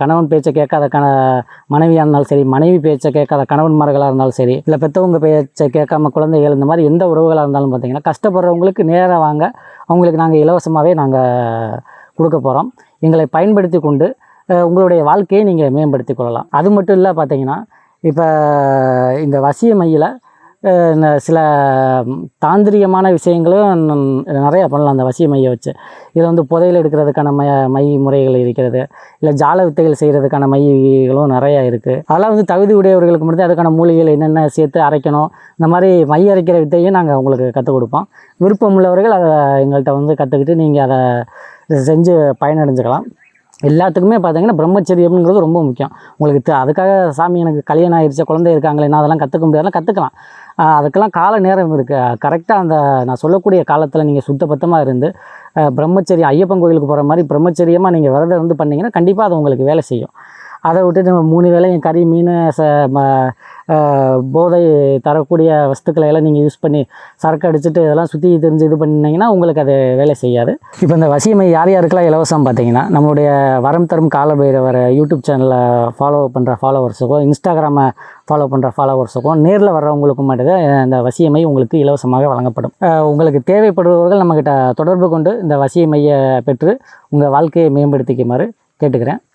கணவன் பேச்சை கேட்காத கண மனைவியாக இருந்தாலும் சரி மனைவி பேச்சை கேட்காத கணவன்மார்களாக இருந்தாலும் சரி இல்லை பெற்றவங்க பேச்சை கேட்காம குழந்தைகள் இந்த மாதிரி எந்த உறவுகளாக இருந்தாலும் பார்த்தீங்கன்னா கஷ்டப்படுறவங்களுக்கு நேராக வாங்க. அவங்களுக்கு நாங்கள் இலவசமாகவே நாங்கள் கொடுக்க போகிறோம் எங்களை பயன்படுத்தி கொண்டு உங்களுடைய வாழ்க்கையை நீங்கள் மேம்படுத்தி கொள்ளலாம். அது மட்டும் இல்லை பார்த்தீங்கன்னா இப்போ இந்த வசிய மையில் சில தாந்திரிகமான விஷயங்களும் நிறையா பண்ணலாம் அந்த வசிய மையை வச்சு. இதில் வந்து புதையல் எடுக்கிறதுக்கான மை மை முறைகள் இருக்கிறது. இல்லை ஜால வித்தைகள் செய்கிறதுக்கான மைகளும் நிறையா இருக்குது அதெல்லாம் வந்து தகுதி உடையவர்களுக்கு மட்டும் அதுக்கான மூலிகைகள் என்னென்ன சேர்த்து அரைக்கணும். இந்த மாதிரி மை அரைக்கிற வித்தையும் நாங்கள் உங்களுக்கு கற்றுக் கொடுப்போம். விருப்பம் உள்ளவர்கள் அதை எங்கள்கிட்ட வந்து கற்றுக்கிட்டு நீங்கள் அதை செஞ்சு பயனடைஞ்சுக்கலாம். எல்லாத்துக்குமே பார்த்தீங்கன்னா பிரம்மச்சரியம்ங்கிறது ரொம்ப முக்கியம். உங்களுக்கு அதுக்காக சாமி எனக்கு கல்யாணம் ஆயிடுச்சு குழந்தை இருக்காங்களே நான் அதெல்லாம் கற்றுக்க முடியாதுலாம் கற்றுக்கலாம் அதுக்கெல்லாம் கால நேரம் இருக்குது கரெக்டாக அந்த நான் சொல்லக்கூடிய காலத்தில் நீங்கள் சுத்தபத்தமாக இருந்து பிரம்மச்சரியம் ஐயப்பன் கோயிலுக்கு போகிற மாதிரி பிரம்மச்சரியமாக நீங்கள் விரதம் இருந்து பண்ணீங்கன்னா கண்டிப்பாக அது உங்களுக்கு வேலை செய்யும். அதை விட்டுட்டு நம்ம மூணு வேளையும் கறி மீன் ச ம போதை தரக்கூடிய வஸ்துக்களை எல்லாம் நீங்கள் யூஸ் பண்ணி சரக்கு அடிச்சுட்டு இதெல்லாம் சுற்றி தெரிஞ்சு இது பண்ணிங்கன்னா உங்களுக்கு அது வேலை செய்யாது. இப்போ இந்த வசியமை யார் யாருக்கெல்லாம் இலவசம் பார்த்தீங்கன்னா நம்மளுடைய வரம் தரும் காலபைரவர் யூடியூப் சேனலை ஃபாலோ பண்ணுற ஃபாலோவர்ஸுக்கும் இன்ஸ்டாகிராமை ஃபாலோ பண்ணுற ஃபாலோவர்ஸுக்கும் நேரில் வர்றவங்களுக்கும் மட்டும் இந்த வசியமை உங்களுக்கு இலவசமாக வழங்கப்படும். உங்களுக்கு தேவைப்படுபவர்கள் நம்மக்கிட்ட தொடர்பு கொண்டு இந்த வசியமையை பெற்று உங்கள் வாழ்க்கையை மேம்படுத்திக்குமாறு கேட்டுக்கிறேன்.